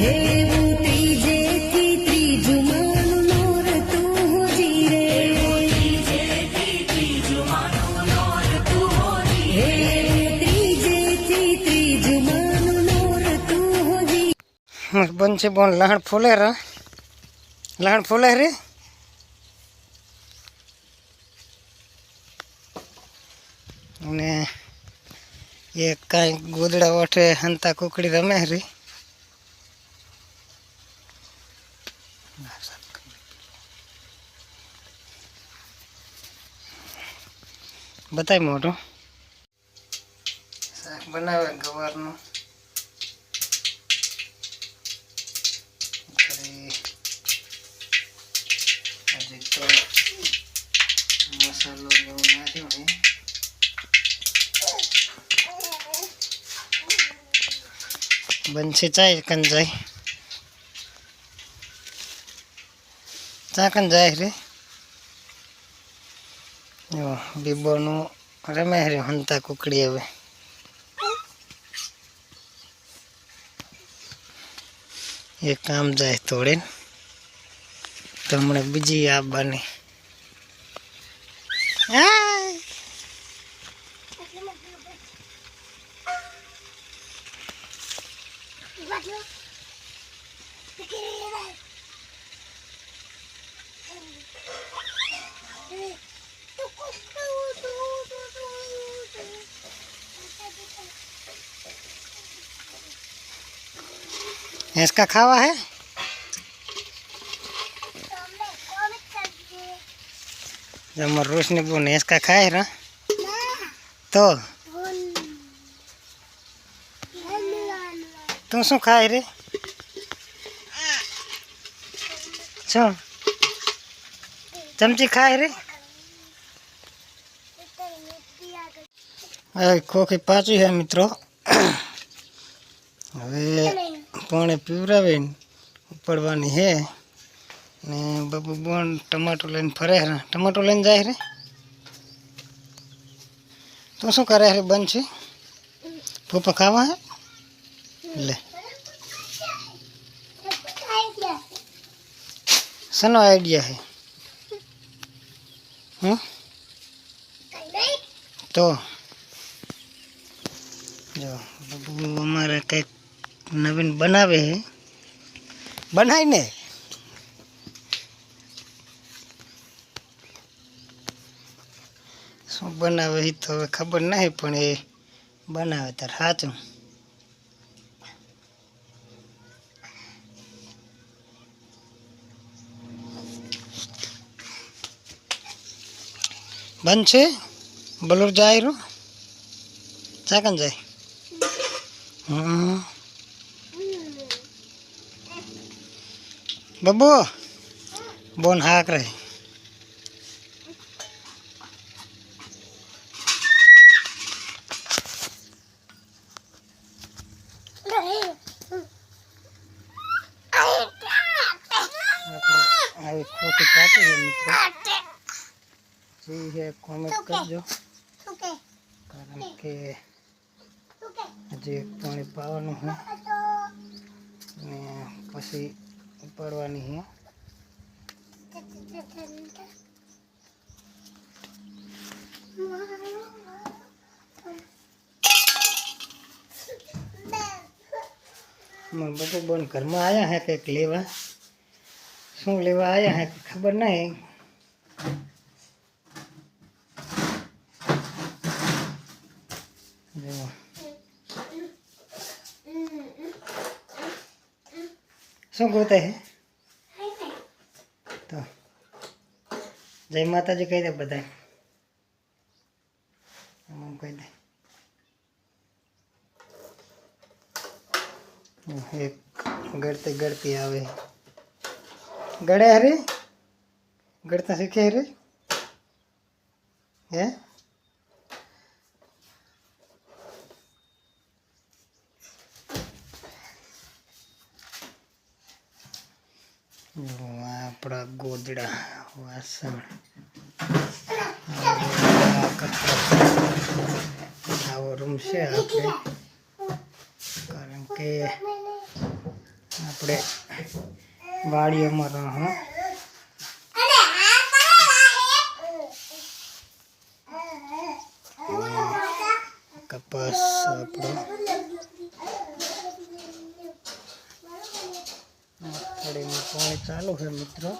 એવું ત્રીજેથી ત્રીજું માનું નોરતું હોજી રે. એવું ત્રીજેથી ત્રીજું માનું નોરતું હોજી બનશે બોન લહણ ફૂલે રા લહણ ફૂલે રે અને એ કાંઈ ગોદડા ઓઠે હંતા કુકડી રમે રી બતાય મોટું શાક બનાવે ગવારનું. હજી તો મસાલો એવું નાખ્યો ને બનશે ચાય કંજાય ચા કંજાય રે? જો બીબોનું રમે રે હંતા કુકડી હવે. એ કામ જાય તોડીને તો હમણાં બીજી આ भैंस का खावा है? जब मरूस ने वो बोने, इसका खाए ना? तो? तुम सो खाए रे? चो चमची खाए रे? खोखी पाची है मित्रों। પાણી પીવરાવીને ઉપાડવાની છે ને બાબુ બોન ટમાટો લઈને ફરે રે ટમાટો લઈને જાય રે? તો શું કરે રે છે? પપ્પા ખાવા હે? લે. શેનો આઈડિયા છે હમ? તો. જો અમારે કંઈક નવીન બનાવે છે બનાય ને. શું બનાવે એ તો ખબર નહીં પણ એ બનાવે તાર સાચું બંધ છે બલોર જાય રો? ચાકન જાય? હમ. બબુ બોન હાક રહે આવી ખોટી કાચી છે મિત્રો. જે છે કોમેન્ટ કરજો. કારણ કે હજી પાણી પાવાનું છે. અને પછી ઉપાડવાની છે માં બધું બોન ઘરમાં આવ્યા હે કંઈક લેવા શું લેવા આવ્યા હે ખબર નહીં જો શું ગોતે હે જય માતાજી કહી દે બધા આમ કહી દે. એક ગળતે ગળતી આવે. ગળે હરે? ગળતા શીખે હરે? હે? આપણા ગોદડા વાસણ આ કચરો. આવો રૂમ છે આપણે કારણ કે આ આપણે વાડીઓમાં રહો કપાસ આપણો મગફળીનું પાણી ચાલુ છે મિત્રો.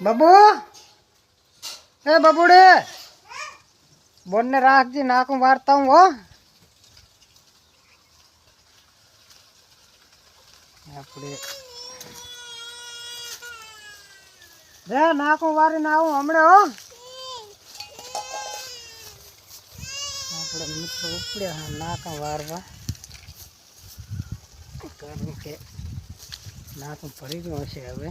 બાબુ એ બાબુડે બોનને રાખજે, નાકું વારતા હું, હો. આપણે રે નાકું વારીને આવું હમણાં, હો. આપણે મિત્રો ઉપડ્યા હા, નાકા વારવા. કારણ કે નાકું ફરી ગયો હશે હવે.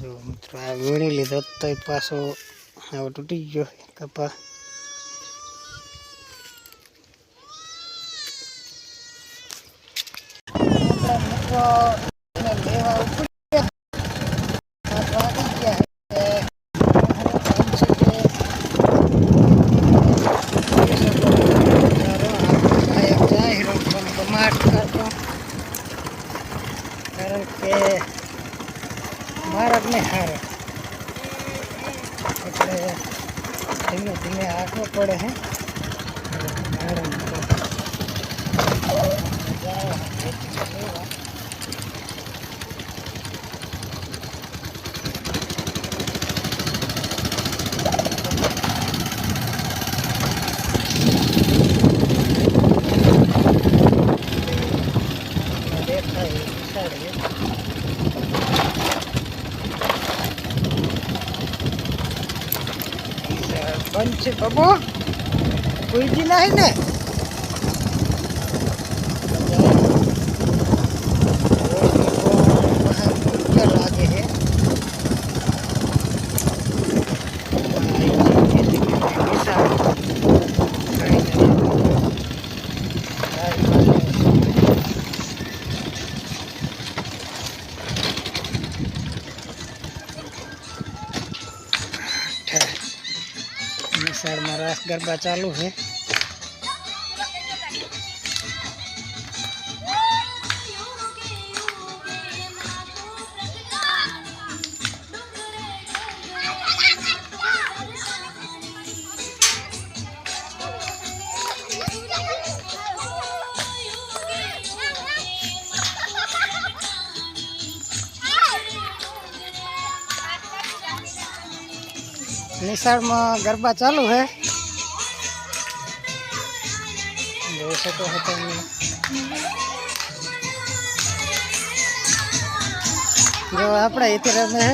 જો મિત્રો, આ વીણી લીધો તો પાછો હવે તૂટી ગયો કપા. મિત્રો એને લેવા ઉપડ્યા સાત વાગી ગયા છે. ટાઈમ છે કે સાહેબ જાહેર પણ કમાટ કરતો કારણ કે મારકને હારે. એટલે ધીમે ધીમે આંકવો પડે હે હારે મિત્રો. જાઓ, ખેતીમાં લેવા. દેખાય એ વિચારીએ બંધ છે બાબુ કોઈ નહીં ને લાગે છે નિશાળમાં રાસ નિશાળમાં ગરબા ચાલુ છે. જોઈ શકો છો તમે. જો આપણે અહીંથી રમે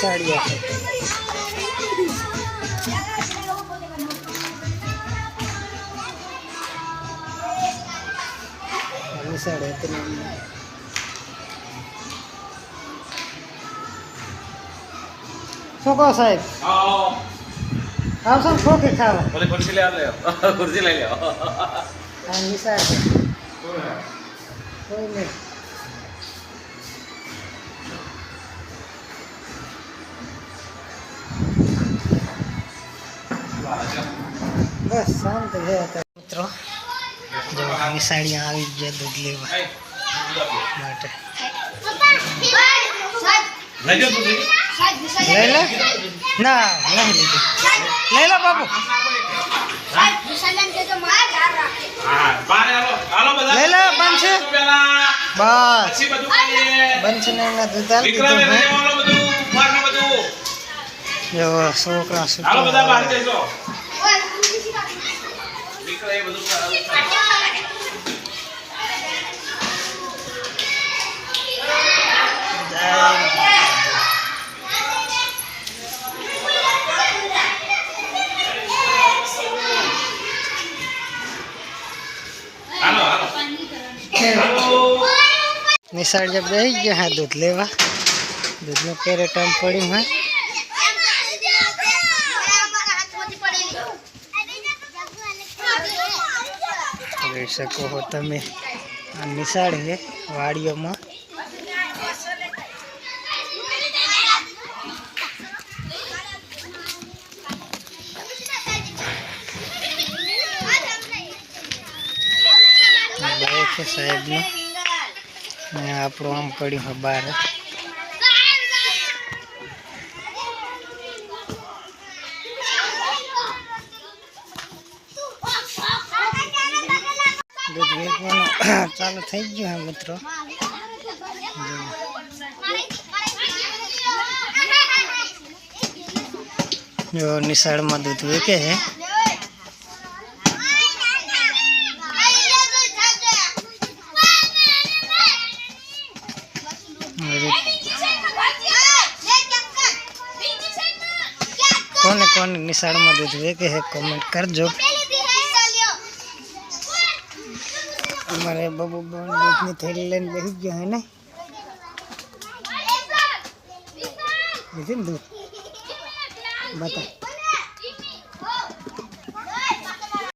છે આ છે. આ નિશાળ હતી શું કહો સાહેબ आओ આવશો ને ખોખી ખાવા बोले कुर्सी ले आओ ले आओ कुर्सी ले ले आओ આ નિશાળ છે કોઈ નહીં બસ શાંત છે અત્યારે વાસણી આવી જ દૂધ લેવા માટે. લઈ લે ના નહીં લીધું. લઈ લો બાપુ. લઈ લે બનશે. બસ. બનશે ને એમના દૂધ આવી દીધું જો છોકરા છોકરા વિક્રમ એ બધું કરે. નિશાળ જબ દઈ ગયા દૂધ લેવા. દૂધનું કેરેટ આમ પડ્યું, હે. જોઈ શકો છો તમે. આ નિશાળ છે વાડીઓમાં. છે સાહેબનું. આપણું આમ પડ્યું છે બહાર દૂધ વેચવાનું ચાલુ થઈ ગયું છે મિત્રો. જો નિશાળમાં દૂધ વેકે છે કોને કોને નિશાળમાં દૂધ વેકે છે કોમેન્ટ કરજો. અમારે બબુ દૂધની થેલી લઈને બેસી ગયો હે ને? લીધી ને દૂધ. બતા.